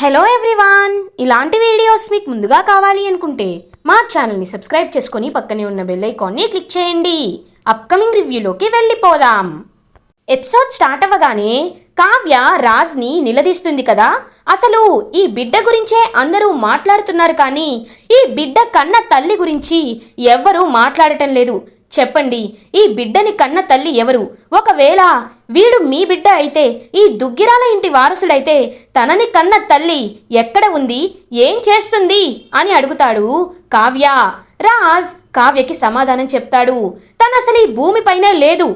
Hello everyone ఇలాంటి videos మీకు ముందుగా కావాలి అనుకుంటే మా ఛానల్ని సబ్స్క్రైబ్ చేసుకొని పక్కనే ఉన్న బెల్ ఐకాన్ని క్లిక్ చేయండి. అప్కమింగ్ రివ్యూలోకి వెళ్ళిపోదాం. ఎపిసోడ్ స్టార్ట్ అవ్వగానే కావ్య రాజ్ని నిలదీస్తుంది కదా. అసలు ఈ బిడ్డ గురించే అందరూ మాట్లాడుతున్నారు కానీ ఈ బిడ్డ కన్న తల్లి గురించి ఎవ్వరూ మాట్లాడటం లేదు. చెప్పండి ఈ బిడ్డని కన్న తల్లి ఎవరు? ఒకవేళ వీడు మీ బిడ్డ అయితే ఈ దుగ్గిరాల ఇంటి వారసుడైతే తనని కన్న తల్లి ఎక్కడ ఉంది? ఏం చేస్తుంది? అని అడుగుతాడు కావ్య. రాజ్ కావ్యకి సమాధానం చెప్తాడు. తను అసలు ఈ భూమిపైనే లేదు.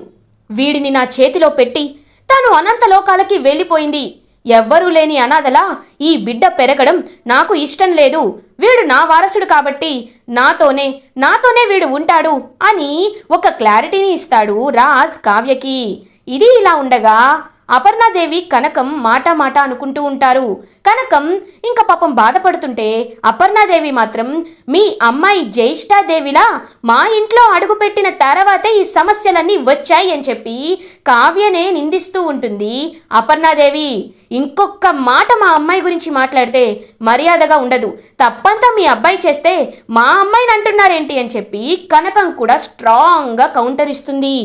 వీడిని నా చేతిలో పెట్టి తను అనంత లోకాలకి వెళ్ళిపోయింది. ఎవ్వరూ లేని అనాథలా ఈ బిడ్డ పెరగడం నాకు ఇష్టం లేదు. వీడు నా వారసుడు కాబట్టి నాతోనే నాతోనే వీడు ఉంటాడు అని ఒక క్లారిటీని ఇస్తాడు రాజ్ కావ్యకి. ఇది ఇలా ఉండగా అపర్ణాదేవి కనకం మాట మాట అనుకుంటూ ఉంటారు. కనకం ఇంకా పాపం బాధపడుతుంటే అపర్ణాదేవి మాత్రం మీ అమ్మాయి జ్యేష్ఠాదేవిలా? మా ఇంట్లో అడుగుపెట్టిన తర్వాతే ఈ సమస్యలన్నీ వచ్చాయి అని చెప్పి కావ్యనే నిందిస్తూ ఉంటుంది అపర్ణాదేవి. ఇంకొక మాట మా అమ్మాయి గురించి మాట్లాడితే మర్యాదగా ఉండదు. తప్పంతా మీ అబ్బాయి చేస్తే మా అమ్మాయిని అంటున్నారేంటి అని చెప్పి కనకం కూడా స్ట్రాంగ్గా కౌంటర్ ఇస్తుంది.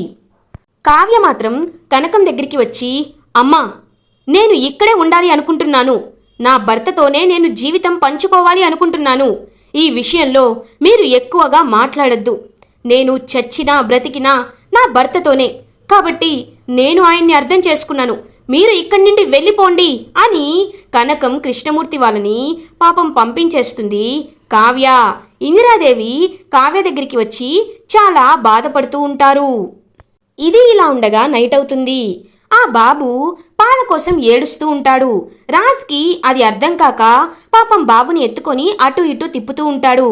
కావ్య మాత్రం కనకం దగ్గరికి వచ్చి అమ్మా నేను ఇక్కడే ఉండాలి అనుకుంటున్నాను. నా భర్తతోనే నేను జీవితం పంచుకోవాలి అనుకుంటున్నాను. ఈ విషయంలో మీరు ఎక్కువగా మాట్లాడొద్దు. నేను చచ్చినా బ్రతికినా నా భర్తతోనే. కాబట్టి నేను ఆయన్ని అర్థం చేసుకున్నాను. మీరు ఇక్కడి నుండి వెళ్ళిపోండి అని కనకం కృష్ణమూర్తి వాళ్ళని పాపం పంపించేస్తుంది. కావ్య ఇందిరాదేవి కావ్య దగ్గరికి వచ్చి చాలా బాధపడుతూ ఉంటారు. ఇది ఇలా ఉండగా నైట్ అవుతుంది ఆ బాబు పాల కోసం ఏడుస్తూ ఉంటాడు. రాజ్కి అది అర్థం కాక పాపం బాబుని ఎత్తుకొని అటు ఇటు తిప్పుతూ ఉంటాడు.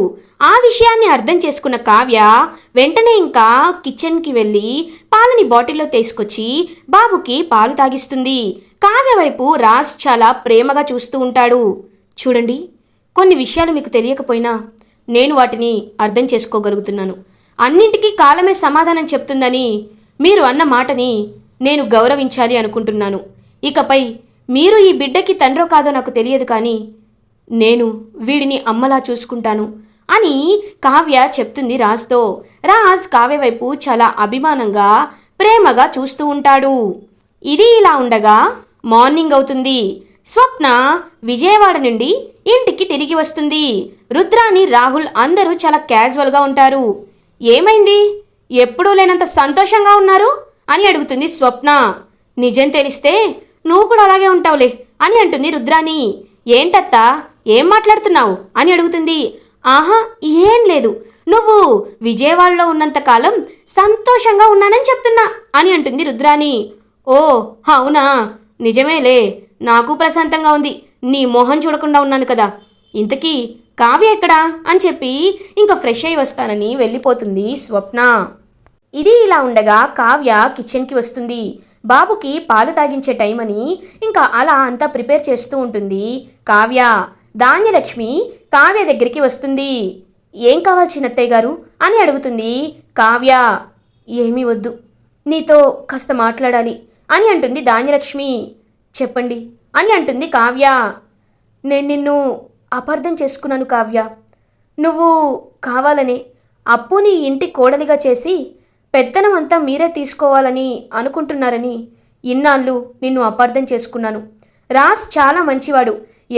ఆ విషయాన్ని అర్థం చేసుకున్న కావ్య వెంటనే ఇంకా కిచెన్కి వెళ్ళి పాలని బాటిల్లో తీసుకొచ్చి బాబుకి పాలు తాగిస్తుంది. కావ్య వైపు రాజ్ చాలా ప్రేమగా చూస్తూ ఉంటాడు. చూడండి కొన్ని విషయాలు మీకు తెలియకపోయినా నేను వాటిని అర్థం చేసుకోగలుగుతున్నాను. అన్నింటికీ కాలమే సమాధానం చెప్తుందని మీరు అన్న మాటని నేను గౌరవించాలి అనుకుంటున్నాను. ఇకపై మీరు ఈ బిడ్డకి తండ్రో కాదో నాకు తెలియదు కానీ నేను వీడిని అమ్మలా చూసుకుంటాను అని కావ్య చెప్తుంది రాజ్తో. రాజ్ కావ్య వైపు చాలా అభిమానంగా ప్రేమగా చూస్తూ ఉంటాడు. ఇది ఇలా ఉండగా మార్నింగ్ అవుతుంది. స్వప్న విజయవాడ నుండి ఇంటికి తిరిగి వస్తుంది. రుద్రాని రాహుల్ అందరూ చాలా క్యాజువల్గా ఉంటారు. ఏమైంది? ఎప్పుడూ లేనంత సంతోషంగా ఉన్నారు? అని అడుగుతుంది స్వప్న. నిజం తెలిస్తే నువ్వు కూడా అలాగే ఉంటావులే అని అంటుంది రుద్రాణి. ఏంటత్తా? ఏం మాట్లాడుతున్నావు? అని అడుగుతుంది. ఆహా ఏం లేదు. నువ్వు విజయవాడలో ఉన్నంతకాలం సంతోషంగా ఉన్నానని చెప్తున్నా అని అంటుంది రుద్రాణి. ఓ అవునా? నిజమేలే. నాకు ప్రశాంతంగా ఉంది. నీ మొహం చూడకుండా ఉన్నాను కదా. ఇంతకీ కావ్య ఎక్కడా? అని చెప్పి ఇంకా ఫ్రెష్ అయి వస్తానని వెళ్ళిపోతుంది స్వప్న. ఇది ఇలా ఉండగా కావ్య కిచెన్కి వస్తుంది. బాబుకి పాలు తాగించే టైం అని ఇంకా అలా అంతా ప్రిపేర్ చేస్తూ ఉంటుంది కావ్య. ధాన్యలక్ష్మి కావ్య దగ్గరికి వస్తుంది. ఏం కావాలి చిన్నత్తయ్య గారు? అని అడుగుతుంది కావ్య. ఏమీ వద్దు. నీతో కాస్త మాట్లాడాలి అని అంటుంది ధాన్యలక్ష్మి. చెప్పండి అని అంటుంది కావ్య. నేను నిన్ను అపార్థం చేసుకున్నాను కావ్య. నువ్వు కావాలని అప్పు నీ ఇంటి కోడలిగా చేసి పెత్తనమంతా మీరే తీసుకోవాలని అనుకుంటున్నారని ఇన్నాళ్ళు నిన్ను అపార్థం చేసుకున్నాను. రాజ్ చాలా మంచివాడు.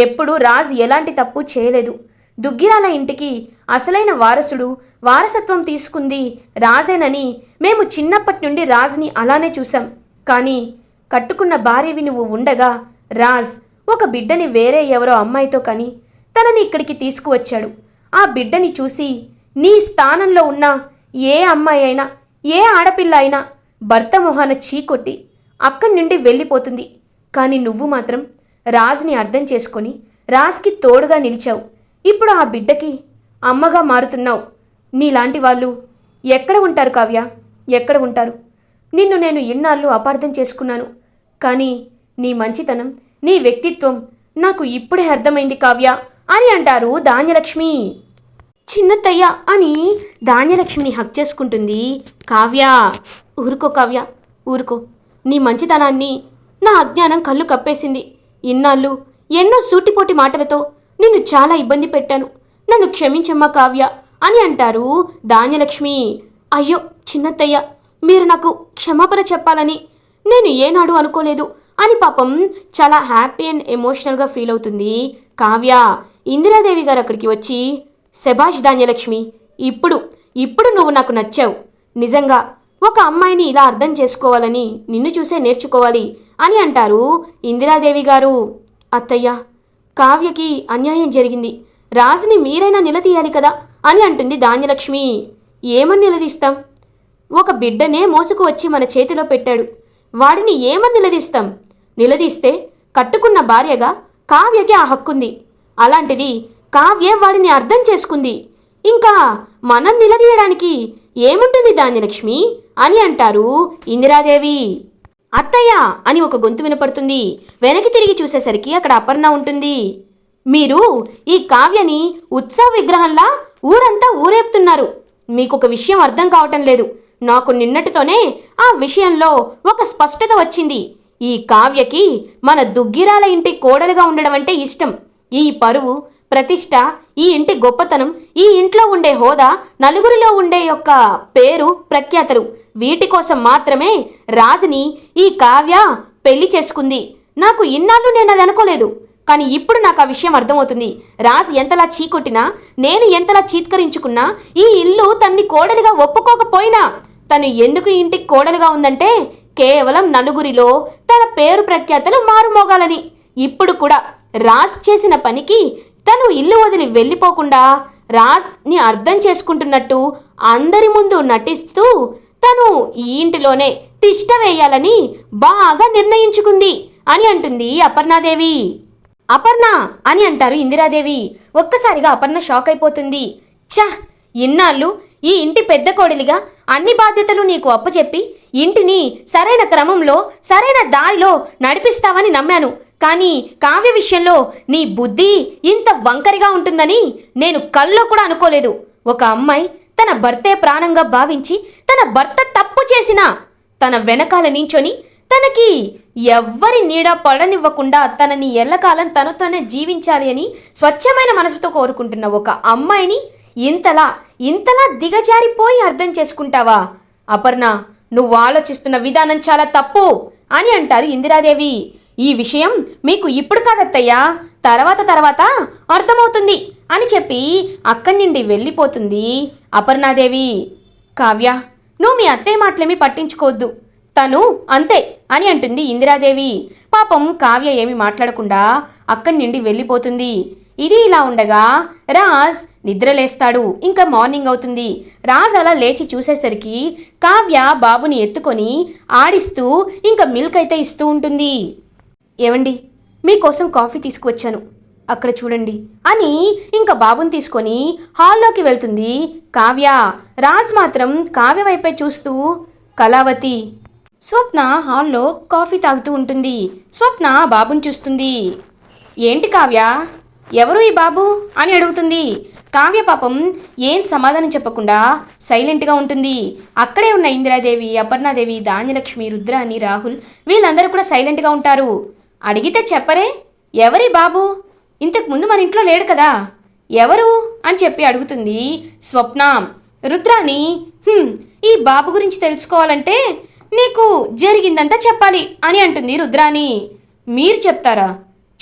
ఎప్పుడు రాజ్ ఎలాంటి తప్పు చేయలేదు. దుగ్గిరాల ఇంటికి అసలైన వారసుడు వారసత్వం తీసుకుంది రాజేనని మేము చిన్నప్పటి నుండి రాజ్ని అలానే చూసాం కానీ కట్టుకున్న భార్యవి నువ్వు ఉండగా రాజ్ ఒక బిడ్డని వేరే ఎవరో అమ్మాయితో కానీ తనని ఇక్కడికి తీసుకువచ్చాడు. ఆ బిడ్డని చూసి నీ స్థానంలో ఉన్న ఏ అమ్మాయి అయినా ఏ ఆడపిల్ల అయినా భర్త మొహాన చీకొట్టి అక్కడి నుండి వెళ్ళిపోతుంది. కానీ నువ్వు మాత్రం రాజ్ని అర్థం చేసుకొని రాజ్కి తోడుగా నిలిచావు. ఇప్పుడు ఆ బిడ్డకి అమ్మగా మారుతున్నావు. నీలాంటి వాళ్ళు ఎక్కడ ఉంటారు కావ్య? ఎక్కడ ఉంటారు? నిన్ను నేను ఇన్నాళ్ళు అపార్థం చేసుకున్నాను. కానీ నీ మంచితనం నీ వ్యక్తిత్వం నాకు ఇప్పుడే అర్థమైంది కావ్య. అని అంటారు ధాన్యలక్ష్మి. చిన్నత్తయ్య అని ధాన్యలక్ష్మిని హక్ చేసుకుంటుంది కావ్య. ఊరుకో కావ్య ఊరుకో. నీ మంచితనాన్ని నా అజ్ఞానం కళ్ళు కప్పేసింది. ఇన్నాళ్ళు ఎన్నో సూటిపోటి మాటలతో నిన్ను చాలా ఇబ్బంది పెట్టాను. నన్ను క్షమించమ్మా కావ్య అని అంటారు ధాన్యలక్ష్మి. అయ్యో చిన్నత్తయ్య మీరు నాకు క్షమాపణ చెప్పాలని నేను ఏనాడు అనుకోలేదు అని పాపం చాలా హ్యాపీ అండ్ ఎమోషనల్గా ఫీల్ అవుతుంది కావ్య. ఇందిరాదేవి గారు అక్కడికి వచ్చి శభాష్ ధాన్యలక్ష్మి ఇప్పుడు ఇప్పుడు నువ్వు నాకు నచ్చావు. నిజంగా ఒక అమ్మాయిని ఇలా అర్థం చేసుకోవాలని నిన్ను చూసే నేర్చుకోవాలి అని అంటారు ఇందిరాదేవి గారు. అత్తయ్య కావ్యకి అన్యాయం జరిగింది. రాజుని మీరైనా నిలదీయాలి కదా అని అంటుంది ధాన్యలక్ష్మి. ఏమని నిలదీస్తాం? ఒక బిడ్డనే మోసుకు వచ్చి మన చేతిలో పెట్టాడు. వాడిని ఏమని నిలదీస్తాం? నిలదీస్తే కట్టుకున్న భార్యగా కావ్యకి ఆ హక్కుంది. అలాంటిది కావ్య వాడిని అర్థం చేసుకుంది. ఇంకా మనం నిలదీయడానికి ఏముంటుంది ధాన్యలక్ష్మి? అని అంటారు ఇందిరాదేవి. అత్తయ్య! అని ఒక గొంతు వినపడుతుంది. వెనక్కి తిరిగి చూసేసరికి అక్కడ అపర్ణ ఉంటుంది. మీరు ఈ కావ్యని ఉత్సవ విగ్రహంలా ఊరంతా ఊరేపుతున్నారు. మీకు ఒక విషయం అర్థం కావటం లేదు. నాకు నిన్నటితోనే ఆ విషయంలో ఒక స్పష్టత వచ్చింది. ఈ కావ్యకి మన దుగ్గిరాల ఇంటి కోడలుగా ఉండడం అంటే ఇష్టం. ఈ పరువు ప్రతిష్ట ఈ ఇంటి గొప్పతనం ఈ ఇంట్లో ఉండే హోదా నలుగురిలో ఉండే యొక్క పేరు ప్రఖ్యాతలు. వీటి కోసం మాత్రమే రాజుని ఈ కావ్య పెళ్ళి చేసుకుంది. నాకు ఇన్నాళ్ళు నేను అది అనుకోలేదు. కానీ ఇప్పుడు నాకు ఆ విషయం అర్థమవుతుంది. రాజు ఎంతలా చీకొట్టినా నేను ఎంతలా చీత్కరించుకున్నా ఈ ఇల్లు తన్ని కోడలిగా ఒప్పుకోకపోయినా తను ఎందుకు ఇంటికి కోడలుగా ఉందంటే కేవలం నలుగురిలో తన పేరు ప్రఖ్యాతలు మారుమోగాలని. ఇప్పుడు కూడా రాజ్ చేసిన పనికి తను ఇల్లు వదిలి వెళ్ళిపోకుండా రాజ్ని అర్థం చేసుకుంటున్నట్టు అందరి ముందు నటిస్తూ తను ఈ ఇంటిలోనే తిష్ట వేయాలని బాగా నిర్ణయించుకుంది అని అంటుంది అపర్ణాదేవి. అపర్ణ అని అంటారు ఇందిరాదేవి. ఒక్కసారిగా అపర్ణ షాక్ అయిపోతుంది. ఛ! ఇన్నాళ్ళు ఈ ఇంటి పెద్ద కోడలిగా అన్ని బాధ్యతలు నీకు అప్పచెప్పి ఇంటిని సరైన క్రమంలో సరైన దారిలో నడిపిస్తావని నమ్మాను. కానీ కావ్య విషయంలో నీ బుద్ధి ఇంత వంకరిగా ఉంటుందని నేను కల్లో కూడా అనుకోలేదు. ఒక అమ్మాయి తన భర్తే ప్రాణంగా భావించి తన భర్త తప్పు చేసినా తన వెనకాల నించొని తనకి ఎవ్వరి నీడ పడనివ్వకుండా తనని ఎల్లకాలం తనతోనే జీవించాలి అని స్వచ్ఛమైన మనసుతో కోరుకుంటున్న ఒక అమ్మాయిని ఇంతలా ఇంతలా దిగజారిపోయి అర్థం చేసుకుంటావా? అపర్ణ నువ్వు ఆలోచిస్తున్న విధానం చాలా తప్పు అని అంటారు ఇందిరాదేవి. ఈ విషయం మీకు ఇప్పుడు కాదత్తయ్యా తర్వాత తర్వాత అర్థమవుతుంది అని చెప్పి అక్కడి నుండి వెళ్ళిపోతుంది అపర్ణాదేవి. కావ్య నువ్వు మీ అత్తయ్య మాటలేమీ పట్టించుకోవద్దు. తను అంతే అని అంటుంది ఇందిరాదేవి. పాపం కావ్య ఏమి మాట్లాడకుండా అక్కడి నుండి వెళ్ళిపోతుంది. ఇది ఇలా ఉండగా రాజ్ నిద్రలేస్తాడు. ఇంకా మార్నింగ్ అవుతుంది. రాజ్ అలా లేచి చూసేసరికి కావ్య బాబుని ఎత్తుకొని ఆడిస్తూ ఇంకా మిల్క్ అయితే ఇస్తూ ఉంటుంది. ఏవండి? మీకోసం కాఫీ తీసుకువచ్చాను. అక్కడ చూడండి. అని ఇంకా బాబుని తీసుకొని హాల్లోకి వెళ్తుంది కావ్య. రాజ్ మాత్రం కావ్య వైపే చూస్తూ కళావతి. స్వప్న హాల్లో కాఫీ తాగుతూ ఉంటుంది. స్వప్న బాబుని చూస్తుంది. ఏంటి కావ్య? ఎవరు ఈ బాబు? అని అడుగుతుంది. కావ్య పాపం ఏం సమాధానం చెప్పకుండా సైలెంట్గా ఉంటుంది. అక్కడే ఉన్న ఇందిరాదేవి అపర్ణాదేవి ధాన్యలక్ష్మి రుద్రాని రాహుల్ వీళ్ళందరూ కూడా సైలెంట్గా ఉంటారు. అడిగితే చెప్పరే. ఎవరి బాబు? ఇంతకుముందు మన ఇంట్లో లేడు కదా. ఎవరు? అని చెప్పి అడుగుతుంది స్వప్న రుద్రాని ఈ బాబు గురించి తెలుసుకోవాలంటే నీకు జరిగిందంతా చెప్పాలి అని అంటుంది రుద్రాని మీరు చెప్తారా?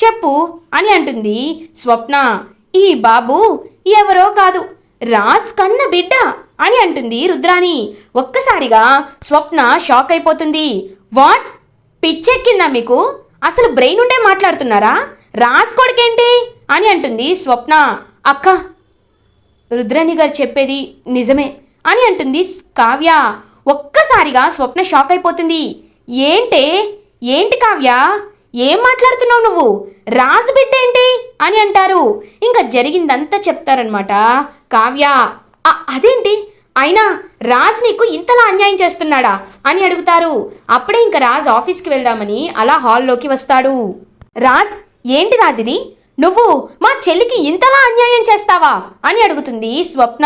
చెప్పు అని అంటుంది స్వప్న. ఈ బాబు ఎవరో కాదు. రాజ్ కన్న బిడ్డ అని అంటుంది రుద్రాని ఒక్కసారిగా స్వప్న షాక్ అయిపోతుంది. వాట్? పిచ్చెక్కిందా మీకు? అసలు బ్రెయిన్ ఉండే మాట్లాడుతున్నారా? రాజ్ కొడుకేంటి అని అంటుంది స్వప్న. అక్క రుద్రాణి గారు చెప్పేది నిజమే అని అంటుంది కావ్య. ఒక్కసారిగా స్వప్న షాక్ అయిపోతుంది. ఏంటే? ఏంటి కావ్య? ఏం మాట్లాడుతున్నావు నువ్వు? రాజు బిడ్డ ఏంటి అని అంటారు. ఇంకా జరిగిందంతా చెప్తారనమాట కావ్య. అదేంటి? అయినా రాజ్ నీకు ఇంతలా అన్యాయం చేస్తున్నాడా? అని అడుగుతారు. అప్పుడే ఇంకా రాజ్ ఆఫీస్కి వెళ్దామని అలా హాల్లోకి వస్తాడు. రాజ్ ఏంటి రాజ్ ఇది? నువ్వు మా చెల్లికి ఇంతలా అన్యాయం చేస్తావా? అని అడుగుతుంది స్వప్న.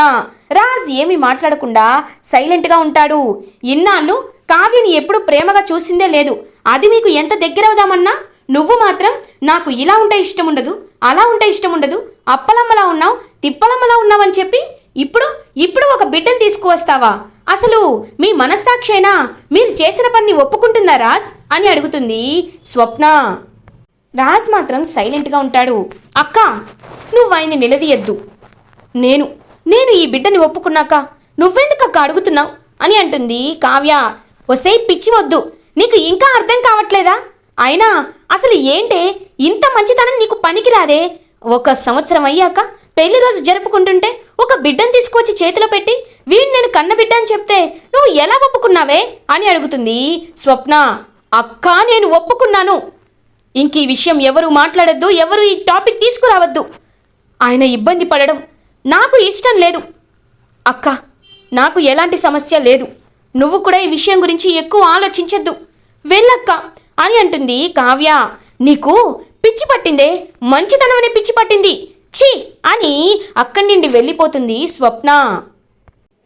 రాజ్ ఏమీ మాట్లాడకుండా సైలెంట్గా ఉంటాడు. ఇన్నాళ్ళు కావ్యని ఎప్పుడు ప్రేమగా చూసిందే లేదు. అది మీకు ఎంత దగ్గరవుదామన్నా? నువ్వు మాత్రం నాకు ఇలా ఉంటే ఇష్టం ఉండదు అలా ఉంటే ఇష్టం ఉండదు అప్పలమ్మలా ఉన్నావు తిప్పలమ్మలా ఉన్నావని చెప్పి ఇప్పుడు ఇప్పుడు ఒక బిడ్డను తీసుకువస్తావా? అసలు మీ మనస్సాక్షైనా మీరు చేసిన పని ఒప్పుకుంటుందా రాజ్? అని అడుగుతుంది స్వప్న. రాజ్ మాత్రం సైలెంట్గా ఉంటాడు. అక్క నువ్వు ఆయన్ని నిలదీయద్దు. నేను నేను ఈ బిడ్డని ఒప్పుకున్నాక నువ్వెందుకు అక్క అడుగుతున్నావు? అని అంటుంది కావ్య. ఒసే పిచ్చి వద్దు. నీకు ఇంకా అర్థం కావట్లేదా? అయినా అసలు ఏంటే? ఇంత మంచితనం నీకు పనికిరాదే? ఒక సంవత్సరం అయ్యాక పెళ్ళి రోజు జరుపుకుంటుంటే ఒక బిడ్డను తీసుకొచ్చి చేతిలో పెట్టి వీడిని నేను కన్న బిడ్డ అని చెప్తే నువ్వు ఎలా ఒప్పుకున్నావే? అని అడుగుతుంది స్వప్న. అక్క నేను ఒప్పుకున్నాను. ఇంక ఈ విషయం ఎవరు మాట్లాడద్దు ఎవరు ఈ టాపిక్ తీసుకురావద్దు. ఆయన ఇబ్బంది పడడం నాకు ఇష్టం లేదు. అక్క నాకు ఎలాంటి సమస్య లేదు. నువ్వు కూడా ఈ విషయం గురించి ఎక్కువ ఆలోచించద్దు. వెళ్ళక్క అని అంటుంది కావ్య. నీకు పిచ్చి పట్టిందే మంచితనం అనే పిచ్చి పట్టింది. ఛీ! అని అక్కడి నుండి వెళ్ళిపోతుంది స్వప్న.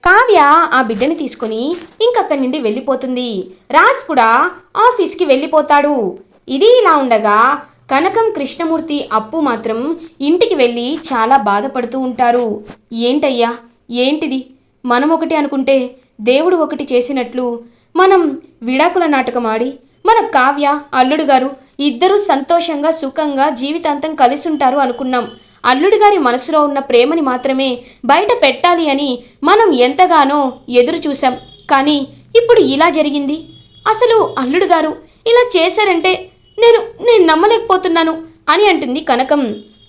కావ్య ఆ బిడ్డని తీసుకొని ఇంకక్కడి నుండి వెళ్ళిపోతుంది. రాజ్ కూడా ఆఫీస్కి వెళ్ళిపోతాడు. ఇది ఇలా ఉండగా కనకం కృష్ణమూర్తి అప్పు మాత్రం ఇంటికి వెళ్ళి చాలా బాధపడుతూ ఉంటారు. ఏంటయ్యా? ఏంటిది? మనం ఒకటి అనుకుంటే దేవుడు ఒకటి చేసినట్లు మనం విడాకుల నాటకం ఆడి మన కావ్య అల్లుడు గారు ఇద్దరూ సంతోషంగా సుఖంగా జీవితాంతం కలిసి ఉంటారు అనుకున్నాం. అల్లుడి గారి మనసులో ఉన్న ప్రేమని మాత్రమే బయట పెట్టాలి అని మనం ఎంతగానో ఎదురు చూశాం. కానీ ఇప్పుడు ఇలా జరిగింది. అసలు అల్లుడు గారు ఇలా చేశారంటే నేను నేను నమ్మలేకపోతున్నాను అని అంటుంది కనకం.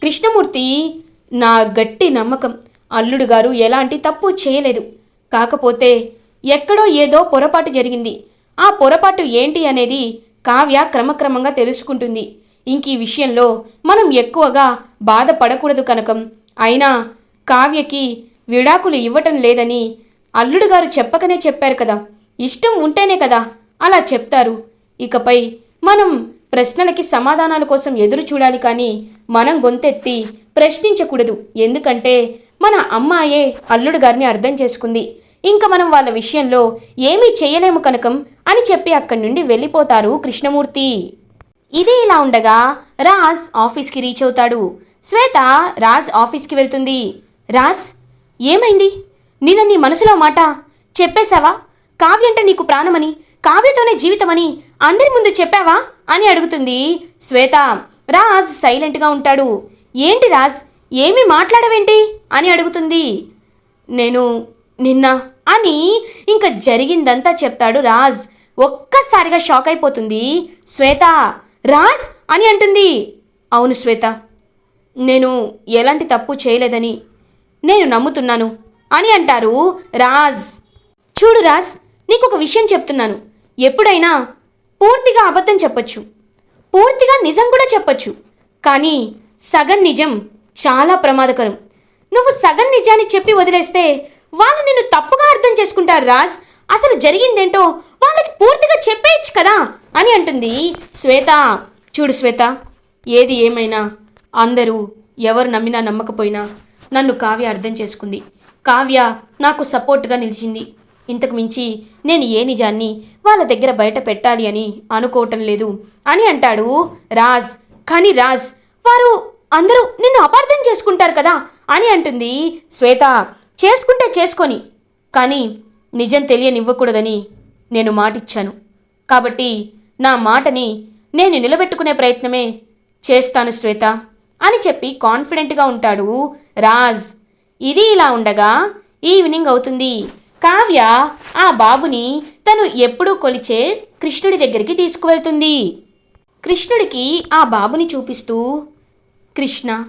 కృష్ణమూర్తి నా గట్టి నమ్మకం. అల్లుడు గారు ఎలాంటి తప్పు చేయలేదు. కాకపోతే ఎక్కడో ఏదో పొరపాటు జరిగింది. ఆ పొరపాటు ఏంటి అనేది కావ్య క్రమక్రమంగా తెలుసుకుంటుంది. ఇంక ఈ విషయంలో మనం ఎక్కువగా బాధపడకూడదు కనకం. అయినా కావ్యకి విడాకులు ఇవ్వటం లేదని అల్లుడు గారు చెప్పకనే చెప్పారు కదా. ఇష్టం ఉంటేనే కదా అలా చెప్తారు. ఇకపై మనం ప్రశ్నలకి సమాధానాల కోసం ఎదురు చూడాలి కానీ మనం గొంతెత్తి ప్రశ్నించకూడదు. ఎందుకంటే మన అమ్మాయే అల్లుడు గారిని అర్థం చేసుకుంది. ఇంకా మనం వాళ్ళ విషయంలో ఏమీ చేయలేము కనకం అని చెప్పి అక్కడి నుండి వెళ్ళిపోతారు కృష్ణమూర్తి. ఇది ఇలా ఉండగా రాజ్ ఆఫీస్కి రీచ్ అవుతాడు. శ్వేత రాజ్ ఆఫీస్కి వెళ్తుంది. రాజ్ ఏమైంది? నిన్న నీ మనసులో మాట చెప్పేశావా? కావ్య అంటే నీకు ప్రాణమని కావ్యతోనే జీవితమని అందరి ముందు చెప్పావా? అని అడుగుతుంది శ్వేత. రాజ్ సైలెంట్గా ఉంటాడు. ఏంటి రాజ్ ఏమి మాట్లాడవేంటి? అని అడుగుతుంది. నేను నిన్న అని ఇంకా జరిగిందంతా చెప్తాడు రాజ్. ఒక్కసారిగా షాక్ అయిపోతుంది శ్వేత. రాజ్ అని అంటుంది. అవును శ్వేత నేను ఎలాంటి తప్పు చేయలేదని నేను నమ్ముతున్నాను అని అంటారు రాజ్. చూడు రాజ్ నీకు ఒక విషయం చెప్తున్నాను. ఎప్పుడైనా పూర్తిగా అబద్ధం చెప్పచ్చు. పూర్తిగా నిజం కూడా చెప్పచ్చు. కానీ సగం నిజం చాలా ప్రమాదకరం. నువ్వు సగం నిజాన్ని చెప్పి వదిలేస్తే వాళ్ళు నిన్ను తప్పుగా అర్థం చేసుకుంటారు రాజ్. అసలు జరిగిందేంటో వాళ్ళకి పూర్తిగా చెప్పేయచ్చు కదా అని అంటుంది శ్వేత. చూడు శ్వేత ఏది ఏమైనా అందరూ ఎవరు నమ్మినా నమ్మకపోయినా నన్ను కావ్య అర్థం చేసుకుంది. కావ్య నాకు సపోర్ట్గా నిలిచింది. ఇంతకు మించి నేను ఏ నిజాన్ని వాళ్ళ దగ్గర బయట పెట్టాలి అని అనుకోవటం లేదు అని అంటాడు రాజ్. కానీ రాజ్ వారు అందరూ నిన్ను అపార్థం చేసుకుంటారు కదా అని అంటుంది శ్వేత. చేసుకుంటే చేసుకొని కానీ నిజం తెలియనివ్వకూడదని నేను మాటిచ్చాను. కాబట్టి నా మాటని నేను నిలబెట్టుకునే ప్రయత్నమే చేస్తాను శ్వేత అని చెప్పి కాన్ఫిడెంట్గా ఉంటాడు రాజ్. ఇది ఇలా ఉండగా ఈవినింగ్ అవుతుంది. కావ్య ఆ బాబుని తను ఎప్పుడూ కొలిచే కృష్ణుడి దగ్గరికి తీసుకువెళ్తుంది. కృష్ణుడికి ఆ బాబుని చూపిస్తూ కృష్ణ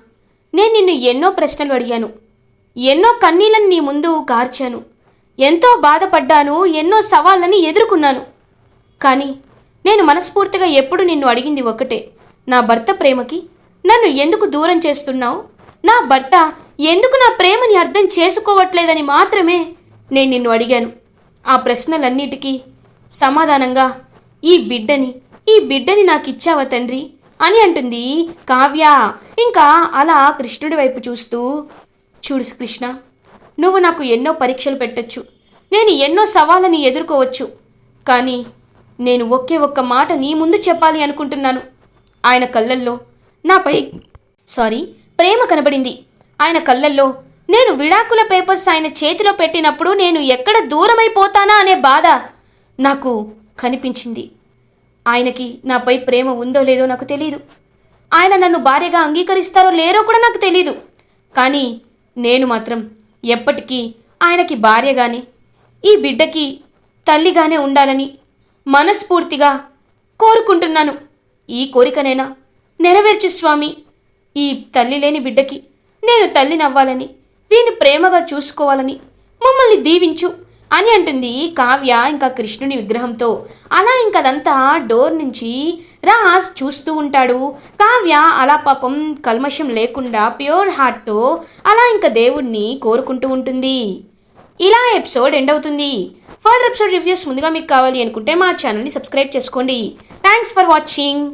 నేను నిన్ను ఎన్నో ప్రశ్నలు అడిగాను. ఎన్నో కన్నీళ్ళని నీ ముందు కార్చాను. ఎంతో బాధపడ్డాను ఎన్నో సవాళ్ళని ఎదుర్కొన్నాను. కానీ నేను మనస్ఫూర్తిగా ఎప్పుడు నిన్ను అడిగింది ఒకటే నా భర్త ప్రేమకి నన్ను ఎందుకు దూరం చేస్తున్నావు? నా భర్త ఎందుకు నా ప్రేమని అర్థం చేసుకోవట్లేదని మాత్రమే నేను నిన్ను అడిగాను. ఆ ప్రశ్నలన్నిటికీ సమాధానంగా ఈ బిడ్డని ఈ బిడ్డని నాకు ఇచ్చావా తండ్రి? అని అంటుంది కావ్య. ఇంకా అలా కృష్ణుడి వైపు చూస్తూ చూడు కృష్ణ నువ్వు నాకు ఎన్నో పరీక్షలు పెట్టొచ్చు. నేను ఎన్నో సవాళ్ళని ఎదుర్కోవచ్చు. కానీ నేను ఒకే ఒక్క మాట నీ ముందు చెప్పాలి అనుకుంటున్నాను. ఆయన కళ్ళల్లో నాపై సారీ ప్రేమ కనబడింది. ఆయన కళ్ళల్లో నేను విడాకుల పేపర్స్ ఆయన చేతిలో పెట్టినప్పుడు నేను ఎక్కడ దూరమైపోతానా అనే బాధ నాకు కనిపించింది. ఆయనకి నాపై ప్రేమ ఉందో లేదో నాకు తెలియదు ఆయన నన్ను భార్యగా అంగీకరిస్తారో లేరో కూడా నాకు తెలియదు కానీ నేను మాత్రం ఎప్పటికీ ఆయనకి భార్యగానే ఈ బిడ్డకి తల్లిగానే ఉండాలని మనస్ఫూర్తిగా కోరుకుంటున్నాను. ఈ కోరికనైనా నెరవేర్చు స్వామి. ఈ తల్లి లేని బిడ్డకి నేను తల్లినవ్వాలని వీని ప్రేమగా చూసుకోవాలని మమ్మల్ని దీవించు అని అంటుంది కావ్య. ఇంకా కృష్ణుని విగ్రహంతో అలా ఇంకదంతా డోర్ నుంచి రాజ్ చూస్తూ ఉంటాడు. కావ్య అలా పాపం కల్మషం లేకుండా ప్యూర్ హార్ట్తో అలా ఇంకా దేవుణ్ణి కోరుకుంటూ ఉంటుంది. ఇలా ఎపిసోడ్ ఎండ్ అవుతుంది. ఫర్దర్ ఎపిసోడ్ రివ్యూస్ ముందుగా మీకు కావాలి అనుకుంటే మా ఛానల్ని సబ్స్క్రైబ్ చేసుకోండి. Thanks for watching.